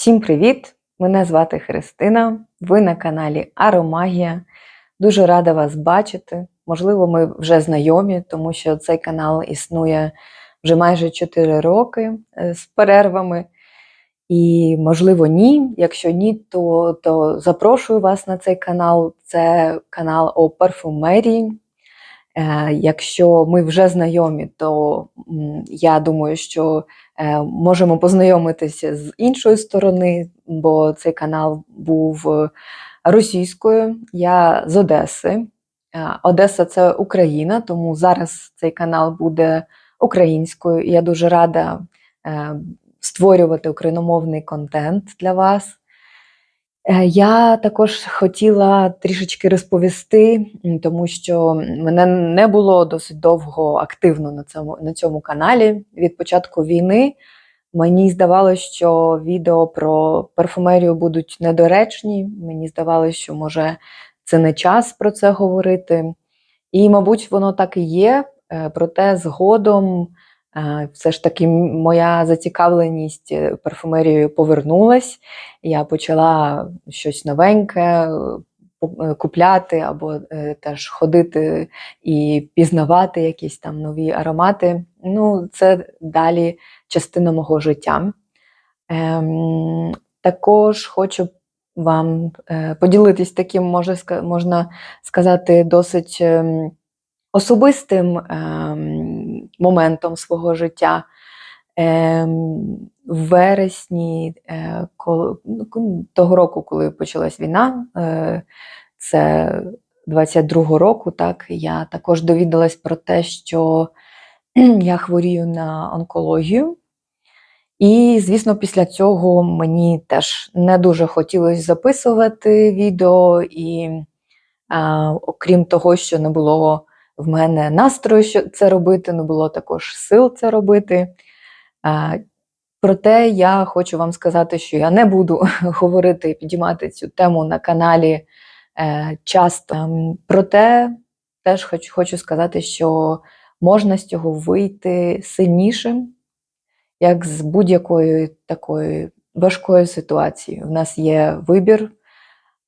Всім привіт! Мене звати Христина. Ви на каналі Аромагія. Дуже рада вас бачити. Можливо, ми вже знайомі, тому що цей канал існує вже майже 4 роки е, з перервами. І, можливо, ні. Якщо ні, то, то запрошую вас на цей канал. Це канал о парфумерії. Е, Якщо ми вже знайомі, то я думаю, що можемо познайомитися з іншої сторони, бо цей канал був е, російською. Я з Одеси. Е, Одеса це Україна, тому зараз цей канал буде українською. Я дуже рада е, створювати україномовний контент для вас. Е, Я також хотіла трішечки розповісти, тому що мене не було досить довго активно на цьому, на цьому каналі. Від початку війни мені здавалося, що відео про парфумерію будуть недоречні. Мені здавалося, що може це не час про це говорити. І, мабуть, воно так і є. е, Проте згодом все ж таки моя зацікавленість е, парфумерією повернулась. Я почала щось новеньке е, е, купляти або теж ходити і пізнавати якісь там нові аромати. Ну, це далі частина мого життя. Ем, також хочу вам поділитись таким, можна сказати, досить ем, особистим ем, моментом свого життя. Ем, в вересні е, ну, того року, коли почалась війна, е, це 22-го року, так, я також довідалась про те, що я хворію на онкологію. І, звісно, після цього мені теж не дуже хотілося записувати відео, і а, окрім того, що не було в мене настрою що це робити, не було також сил це робити. Проте я хочу вам сказати, що я не буду говорити і підіймати цю тему на каналі е, часто. Ем, проте теж хочу, хочу сказати, що можна з цього вийти сильнішим, як з будь-якої такої важкої ситуації. У нас є вибір,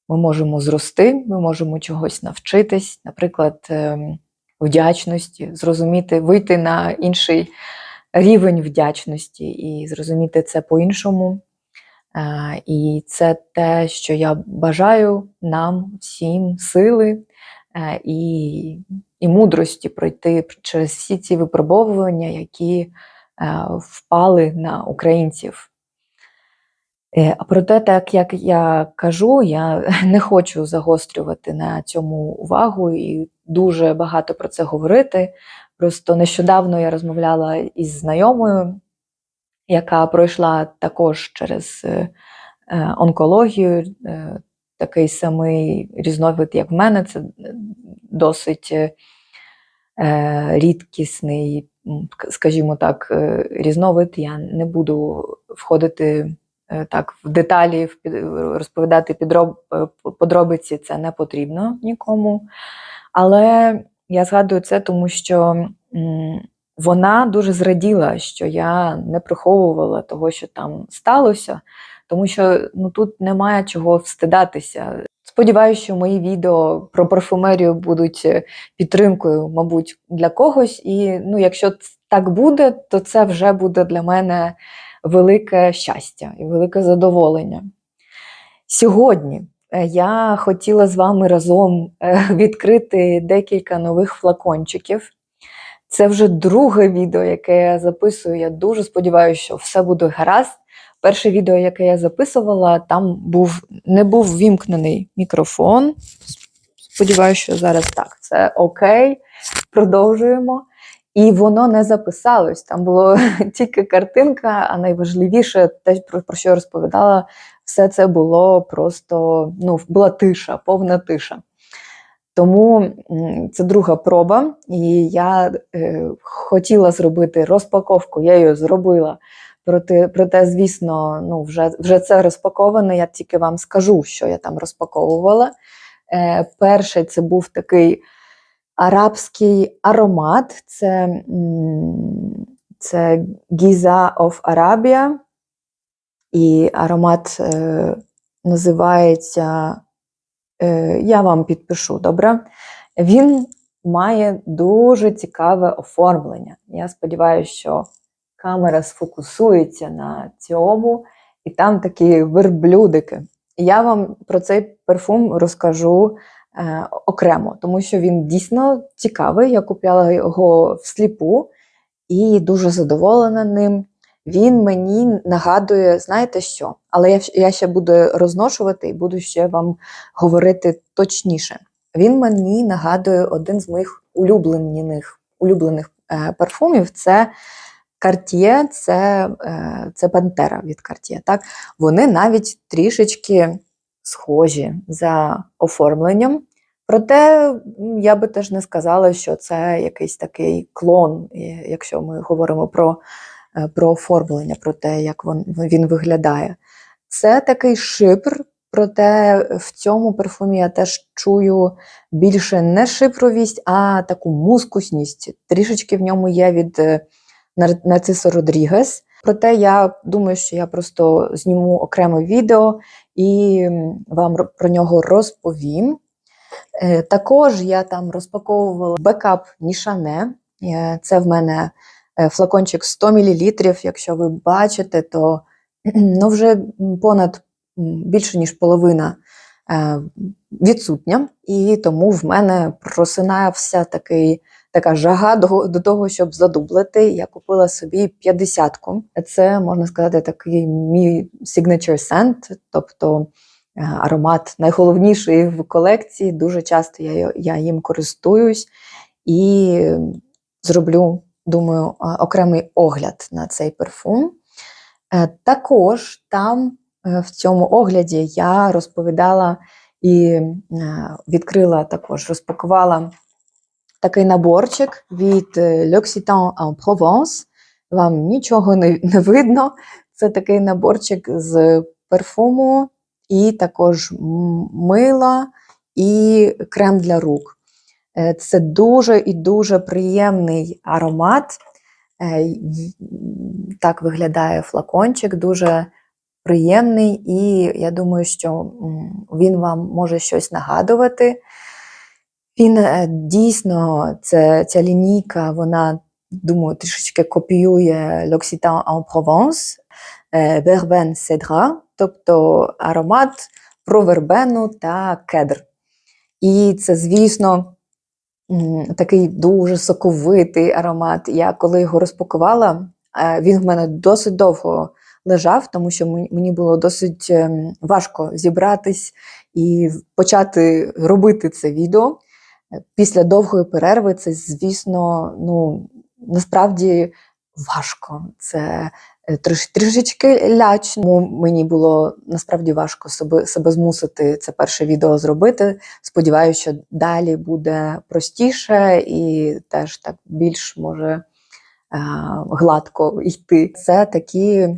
ми можемо зрости, ми можемо чогось навчитись, наприклад, ем, вдячності, зрозуміти, вийти на інший рівень вдячності і зрозуміти це по-іншому. І це те, що я бажаю нам всім сили і, і мудрості пройти через всі ці випробовування, які впали на українців. Е, А проте, так як я кажу, я не хочу загострювати на цьому увагу і дуже багато про це говорити. Просто нещодавно я розмовляла із знайомою, яка пройшла також через е, е, онкологію, такий самий різновид, як в мене. Це досить рідкісний, скажімо так, різновид. Я не буду входити так в деталі, розповідати підроб, е, подробиці, це не потрібно нікому. Але я згадую це, тому що вона дуже зраділа, що я не приховувала того, що там сталося, тому що ну, тут немає чого встидатися. Сподіваюся, що мої відео про парфумерію будуть е, підтримкою, мабуть, для когось. І ну, якщо так буде, то це вже буде для мене велике щастя і велике задоволення. Сьогодні е, я хотіла з вами разом е, відкрити декілька нових флакончиків. Це вже друге відео, яке я записую. Я дуже сподіваюся, що все буде гаразд. Перше відео, яке я записувала, там був не був вімкнений мікрофон. Сподіваюся, що зараз так. Це окей. Продовжуємо. І воно не записалось. Там було тільки картинка, а найважливіше, те, про що я розповідала, все це було просто ну, була тиша, повна тиша. Тому це друга проба, і я е, хотіла зробити розпаковку, я її зробила. Проте, проте звісно, ну, вже, вже це розпаковане. Я тільки вам скажу, що я там розпаковувала. Е, перший це був такий арабський аромат. Це, це Giza of Arabia. І аромат е, називається. Е, я вам підпишу, добре? Він має дуже цікаве оформлення. Я сподіваюся, що камера сфокусується на цьому, і там такі верблюдики. Я вам про цей парфум розкажу е, окремо, тому що він дійсно цікавий. Я купляла його всліпу і дуже задоволена ним. Він мені нагадує, знаєте що? Але я, я ще буду розношувати і буду ще вам говорити точніше. Він мені нагадує один з моїх улюблених, улюблених е, парфумів. Це Cartier, це, е, це Пантера від Cartier. Так? Вони навіть трішечки схожі за оформленням. Проте я би теж не сказала, що це якийсь такий клон, якщо ми говоримо про, е, про оформлення, про те, як він, він виглядає. Це такий шипр, проте в цьому парфумі я теж чую більше не шипровість, а таку мускусність. Трішечки в ньому є від е, Нарцисо Родрігес. Проте я думаю, що я просто зніму окреме відео і вам про нього розповім. Е, Також я там розпаковувала бекап Нішане. Е, Це в мене е, флакончик 100 мл. Якщо ви бачите, то ну, вже понад більше ніж половина відсутня, і тому в мене просинався такий. Така жага до, до того, щоб задублити. Я купила собі 50-ку. Це можна сказати такий мій signature scent, тобто е, аромат найголовніший в колекції. Дуже часто я, я їм користуюсь і зроблю, думаю, окремий огляд на цей парфум. Е, Також там е, в цьому огляді я розповідала і відкрила також, розпакувала такий наборчик від е, L'Occitane en Provence. Вам нічого не, не видно. Це такий наборчик з парфуму, і також мила і крем для рук. Е, Це дуже і дуже приємний аромат. Е, Так виглядає флакончик, дуже приємний, і я думаю, що він вам може щось нагадувати. Він е, дійсно, це, ця лінійка, вона, думаю, трішечки копіює L'Occitane en Provence, е, Verveine Cedra, тобто аромат про вербену та кедр. І це, звісно, такий дуже соковитий аромат. Я коли його розпакувала, е, він в мене досить довго лежав, тому що мені мені було досить ем, важко зібратись і почати робити це відео. Після довгої перерви це, звісно, ну насправді важко. Це е, трош, трішечки лячно. Мені було насправді важко себе, себе змусити це перше відео зробити. Сподіваюся, що далі буде простіше і теж так більш може е, гладко йти. Це такі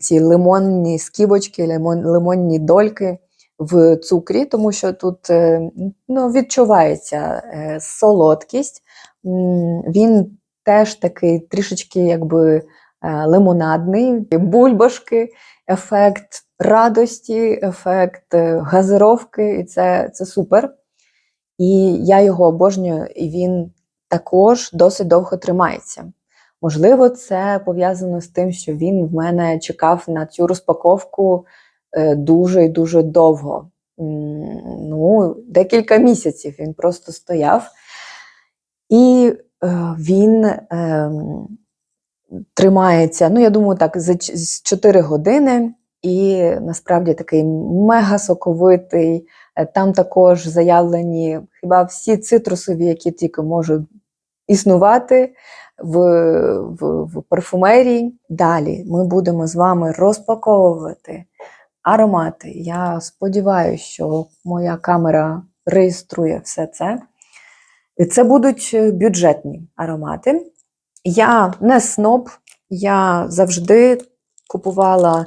ці лимонні скибочки, лимон, лимонні дольки в цукрі, тому що тут е, ну, відчувається е, солодкість. Він теж такий трішечки якби е, лимонадний, бульбашки, ефект радості, ефект газировки, і це, це супер. І я його обожнюю, і він також досить довго тримається. Можливо, це пов'язано з тим, що він в мене чекав на цю розпаковку дуже і дуже довго. Ну, декілька місяців він просто стояв. І е, він ем, тримається, ну, я думаю, так, за з 4 години, і насправді такий мега соковитий. Е, Там також заявлені хіба всі цитрусові, які тільки можуть існувати в, в, в парфумерії. Далі ми будемо з вами розпаковувати аромати. Я сподіваюся, що моя камера реєструє все це. Це будуть е, бюджетні аромати. Я не сноб, я завжди купувала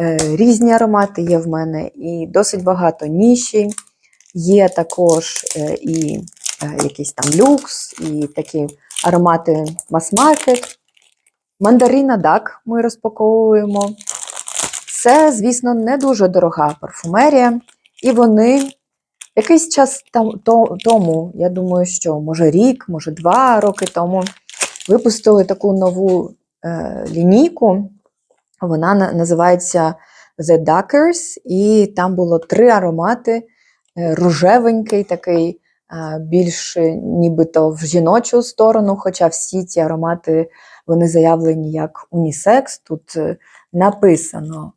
е, різні аромати, є в мене і досить багато ніші. Є також е, і якийсь там люкс, і такі аромати мас-маркет. Мандарина дак ми розпаковуємо. Це, звісно, не дуже дорога парфумерія, і вони якийсь час тому, я думаю, що може рік, може два роки тому, випустили таку нову е, лінійку. Вона називається The Duckers, і там було три аромати: Е, рожевенький, такий, е, більш е, нібито в жіночу сторону, хоча всі ці аромати вони заявлені як унісекс. Тут написано,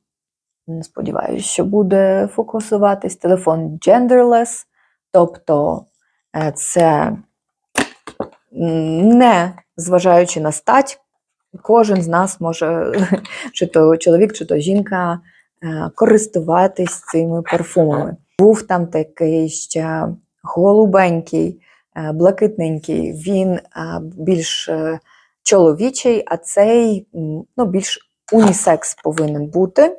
сподіваюся, що буде фокусуватись телефон genderless, тобто е, це не зважаючи на стать, кожен з нас може, чи то чоловік, чи то жінка, е, користуватись цими парфумами. Був там такий ще голубенький, е, блакитненький, він більш чоловічий, а цей ну, більш унісекс повинен бути.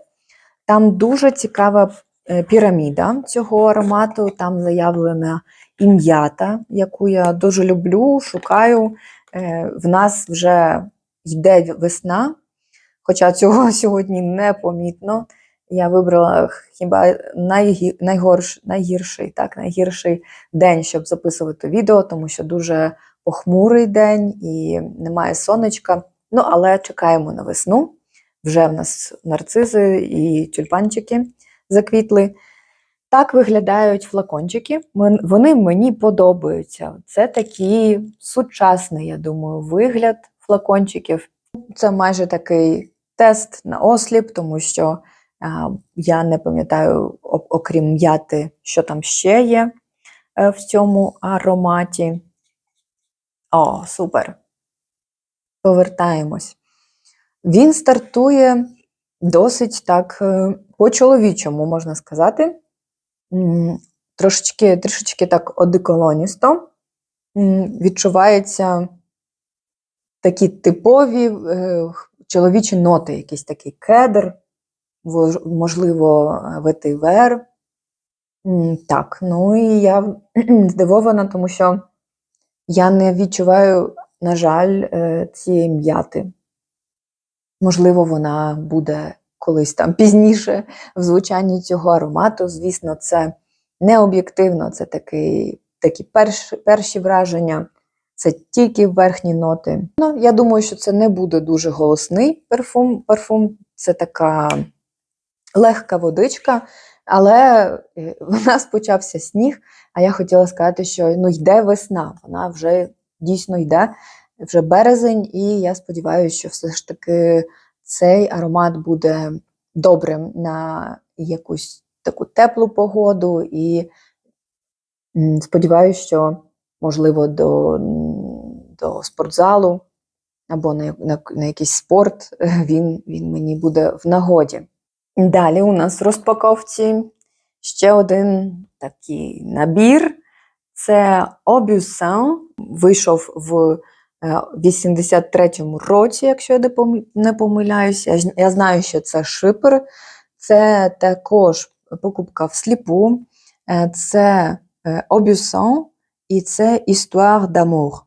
Там дуже цікава е, піраміда цього аромату, там заявлена і м'ята, яку я дуже люблю, шукаю. Е, В нас вже йде весна, хоча цього сьогодні непомітно. Я вибрала хіба найгі- найгірший, так, найгірший день, щоб записувати відео, тому що дуже похмурий день і немає сонечка. Ну, але чекаємо на весну. Вже в нас нарцизи і тюльпанчики заквітли. Так виглядають флакончики. Вони мені подобаються. Це такий сучасний, я думаю, вигляд флакончиків. Це майже такий тест на осліп, тому що а, я не пам'ятаю, окрім м'яти, що там ще є е, в цьому ароматі. О, супер. Повертаємось. Він стартує досить так е, по-чоловічому, можна сказати. М, Трошечки, так одеколоністо. Відчуваються такі типові е, чоловічі ноти, якийсь такий кедр, можливо, ветивер. Так, ну і я здивована, тому що я не відчуваю, на жаль, е, цієї м'яти. Можливо, вона буде колись там пізніше в звучанні цього аромату. Звісно, це не об'єктивно, це такий, такі перші, перші враження, це тільки верхні ноти. Ну, я думаю, що це не буде дуже голосний парфум. парфум. Це така легка водичка, але е, у нас почався сніг, а я хотіла сказати, що ну, йде весна, вона вже дійсно йде, вже березень, і я сподіваюся, що все ж таки цей аромат буде добрим на якусь таку теплу погоду, і сподіваюся, що можливо до, до спортзалу або на, на, на якийсь спорт він, він мені буде в нагоді. Далі у нас в розпаковці ще один такий набір. Це Aubussin. Вийшов в 83-му році, якщо я не помиляюся. Я, знаю, що це шипер. Це також покупка всліпу. Е, Це е, Aubussin і це Histoire d'amour.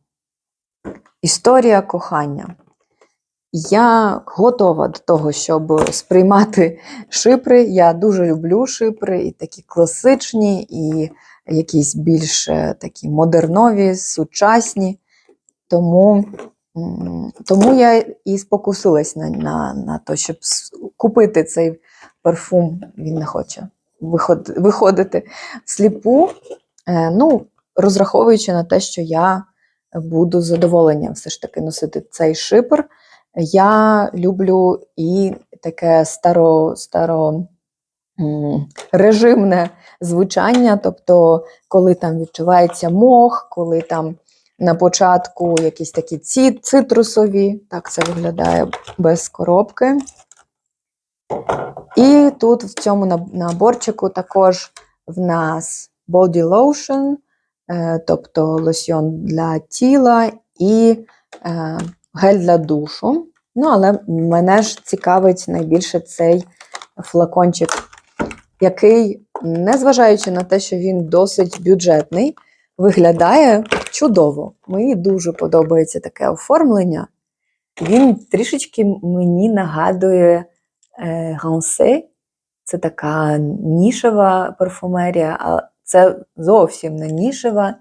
Історія кохання. Я готова до того, щоб сприймати шипри. Я дуже люблю шипри, і такі класичні, і якісь більш е, такі модернові, сучасні. Тому, тому я і спокусилась на, на, на те, щоб купити цей парфум. Він не хоче виход, виходити всліпу. Е, ну, розраховуючи на те, що я буду з задоволенням все ж таки носити цей шипр. Я люблю і таке старо, старо режимне звучання, тобто, коли там відчувається мох, коли там на початку якісь такі цитрусові, так це виглядає без коробки. І тут в цьому наборчику також в нас body lotion, е, тобто лосьйон для тіла і е, гель для душу. Ну, але мене ж цікавить найбільше цей флакончик, який, незважаючи на те, що він досить бюджетний, виглядає чудово. Мені дуже подобається таке оформлення. Він трішечки мені нагадує е, Рансе. Це така нішева парфумерія, а це зовсім не нішева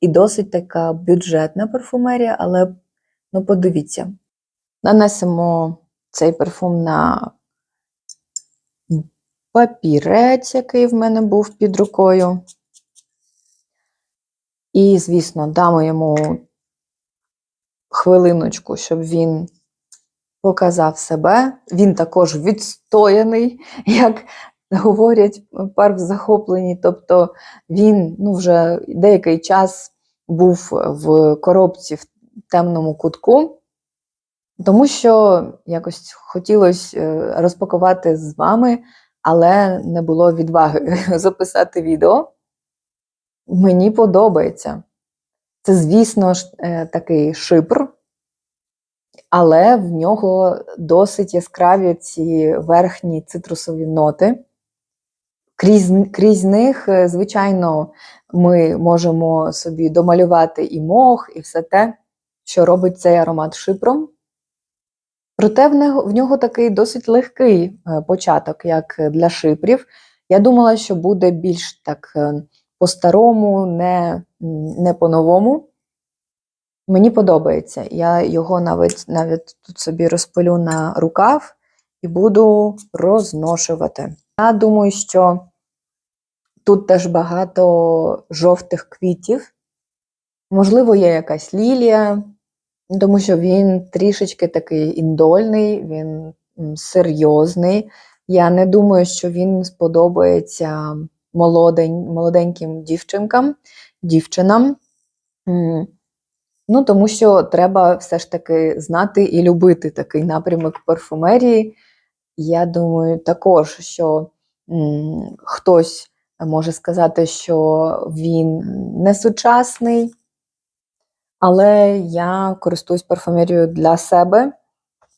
і досить така бюджетна парфумерія, але ну, подивіться. Нанесемо цей парфум на папірець, який в мене був під рукою. І, звісно, дамо йому хвилиночку, щоб він показав себе. Він також відстояний, як говорять парк захоплені. Тобто він ну, вже деякий час був в коробці в темному кутку, тому що якось хотілося е, розпакувати з вами, але не було відваги записати відео. Мені подобається. Це, звісно ж, е, такий шипр, але в нього досить яскраві ці верхні цитрусові ноти. Крізь, крізь них, е, звичайно, ми можемо собі домалювати і мох, і все те, що робить цей аромат шипром. Проте в нього, такий досить легкий е, початок, як для шипрів. Я думала, що буде більш так по-старому, не, не по-новому. Мені подобається. Я його навіть, навіть тут собі розпилю на рукав і буду розношувати. Я думаю, що тут теж багато жовтих квітів. Можливо, є якась лілія, тому що він трішечки такий індольний, він серйозний. Я не думаю, що він сподобається молодень, молоденьким дівчинкам, дівчинам. Ну, тому що треба все ж таки знати і любити такий напрямок парфумерії. Я думаю, також, що м, хтось може сказати, що він не сучасний, але я користуюсь парфумерією для себе.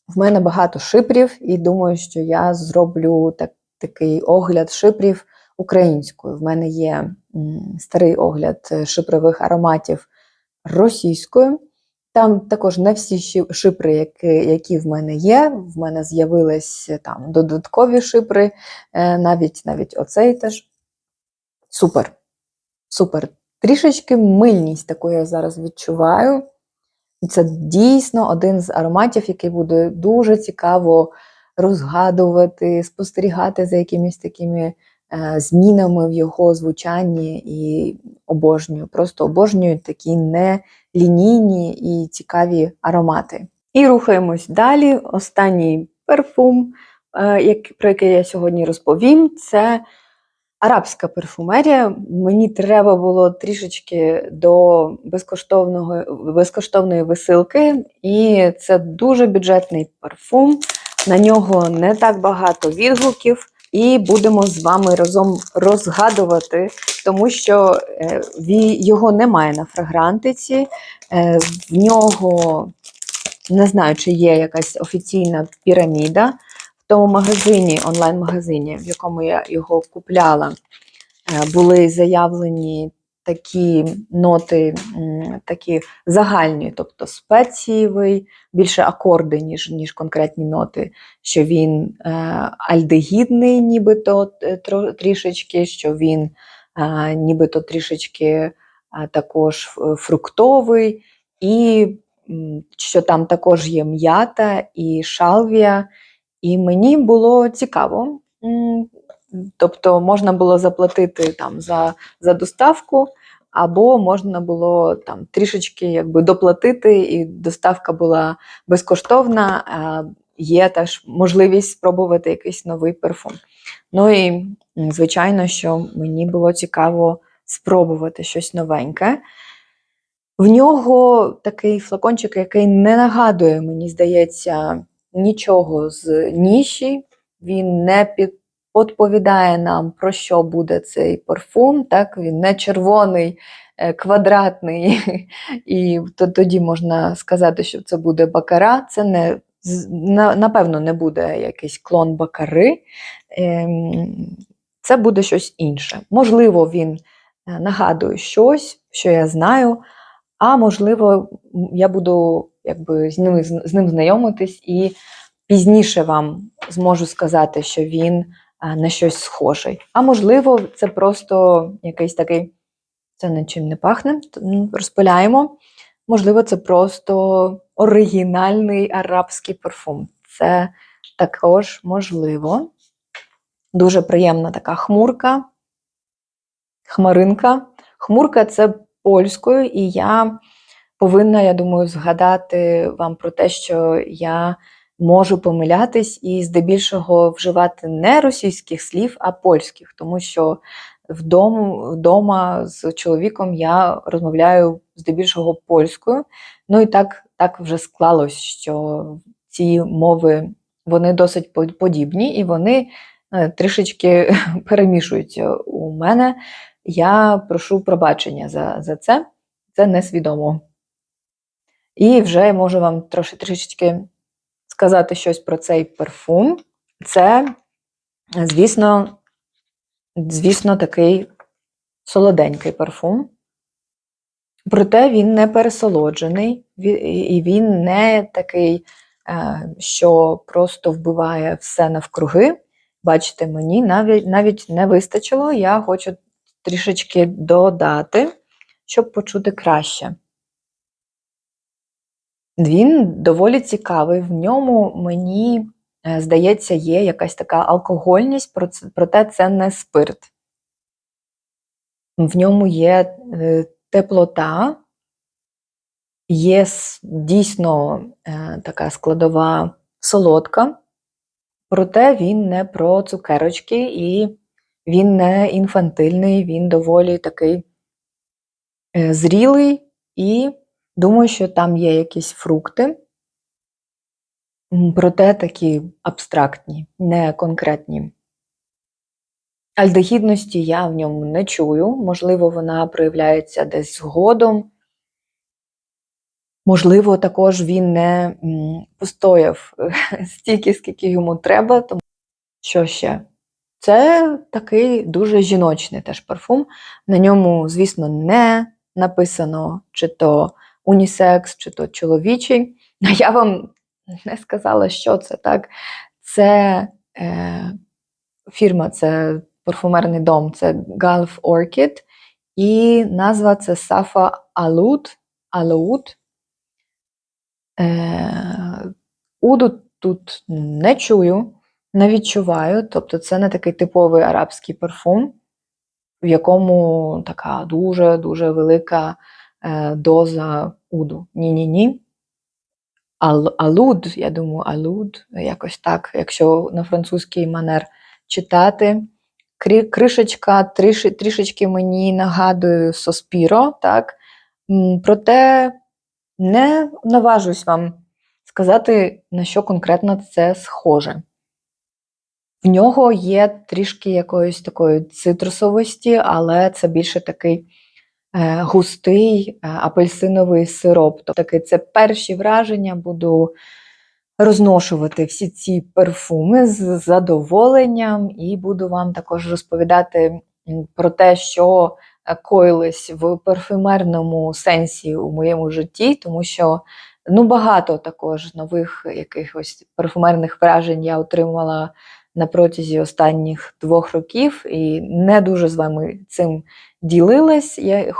В мене багато шипрів, і думаю, що я зроблю так, такий огляд шипрів українською. В мене є старий огляд е, шипрових ароматів російською. Там також не всі шипри, які, які в мене є. В мене з'явились там додаткові шипри, е, навіть навіть оцей теж. Супер. Супер. Трішечки мильність таку я зараз відчуваю. Це дійсно один з ароматів, який буде дуже цікаво розгадувати, спостерігати за якимись такими е, змінами в його звучанні і обожнюю. Просто обожнюю такі нелінійні і цікаві аромати. І рухаємось далі. Останній парфум, е, про який я сьогодні розповім, це арабська парфумерія. Мені треба було трішечки до безкоштовного, безкоштовної висилки, і це дуже бюджетний парфум. На нього не так багато відгуків. І будемо з вами разом розгадувати, тому що е, його немає на фрагрантиці. Е, в нього не знаю, чи є якась офіційна піраміда. В тому магазині, онлайн-магазині, в якому я його купляла, е, були заявлені такі ноти, такі загальні, тобто спецієвий, більше акорди, ніж, ніж конкретні ноти, що він е, альдегідний, нібито е, трішечки, що він е, нібито трішечки також фруктовий, і що там також є м'ята і шалвія. І мені було цікаво. Тобто можна було заплатити там за, за доставку, або можна було там трішечки якби доплатити, і доставка була безкоштовна. Є теж можливість спробувати якийсь новий парфум. Ну і звичайно, що мені було цікаво спробувати щось новеньке. В нього такий флакончик, який не нагадує, мені здається, нічого з ніші. Він не під, відповідає нам, про що буде цей парфум. Так? Він не червоний, е, квадратний, і тоді можна сказати, що це буде бакара. Це не, напевно не буде якийсь клон бакари. Ем, Це буде щось інше. Можливо, він е, нагадує щось, що я знаю. А можливо, я буду якби з ним, з ним знайомитись і пізніше вам зможу сказати, що він на щось схожий. А можливо, це просто якийсь такий, це нічим не пахне, розпиляємо. Можливо, це просто оригінальний арабський парфум. Це також можливо. Дуже приємна така хмурка, хмаринка. Хмурка це польською, і я повинна, я думаю, згадати вам про те, що я можу помилятись і здебільшого вживати не російських слів, а польських, тому що вдома, вдома з чоловіком я розмовляю здебільшого польською. Ну і так, так вже склалось, що ці мови вони досить подібні, і вони е, трішечки перемішуються у мене. Я прошу пробачення за, за це, це несвідомо. І вже можу вам трошки трішечки сказати щось про цей парфум. Це, звісно, звісно, такий солоденький парфум. Проте він не пересолоджений, і він не такий, е, що просто вбиває все навкруги. Бачите, мені навіть, навіть не вистачило, я хочу трішечки додати, щоб почути краще. Він доволі цікавий. В ньому мені е, здається, є якась така алкогольність, проте це не спирт. В ньому є е, теплота, є дійсно е, така складова солодка, проте він не про цукерочки і він не інфантильний, він доволі такий зрілий і думаю, що там є якісь фрукти, проте такі абстрактні, не конкретні. Альдегідності я в ньому не чую, можливо, вона проявляється десь згодом. Можливо, також він не постояв стільки, скільки йому треба. Тому що ще? Це такий дуже жіночний теж парфум. На ньому, звісно, не написано чи то унісекс, чи то чоловічий. Я вам не сказала, що це так. Це е, фірма, це парфумерний дом, це Gulf Orchid, і назва це Safa Alud. Alaoud. Е, Уду тут не чую, не відчуваю. Тобто це не такий типовий арабський парфум, в якому така дуже-дуже велика доза уду. Ні-ні-ні. Алуд, я думаю, алуд, якось так, якщо на французький манер читати. Кришечка трішечки мені нагадує Соспіро, так? Проте не наважусь вам сказати, на що конкретно це схоже. В нього є трішки якоїсь такої цитрусовості, але це більше такий е, густий е, апельсиновий сироп. Тобто це перші враження, буду розношувати всі ці парфуми з задоволенням, і буду вам також розповідати про те, що е, коїлось в парфюмерному сенсі у моєму житті, тому що ну, багато також нових якихось парфумерних вражень я отримала на протязі останніх двох років і не дуже з вами цим ділилась. Я,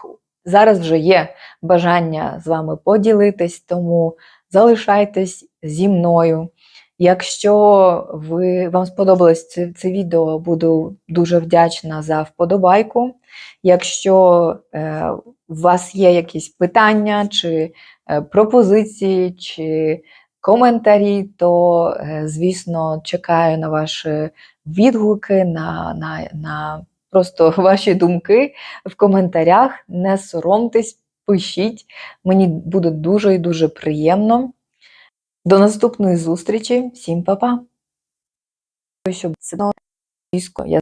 зараз вже є бажання з вами поділитись, тому залишайтесь зі мною. Якщо ви, вам сподобалось це, це відео, буду дуже вдячна за вподобайку. Якщо е, у вас є якісь питання чи е, пропозиції, чи коментарі, то, е, звісно, чекаю на ваші відгуки, на, на, на просто ваші думки в коментарях. Не соромтесь, пишіть. Мені буде дуже і дуже приємно. До наступної зустрічі. Всім па-па. Щоб це російсько. Я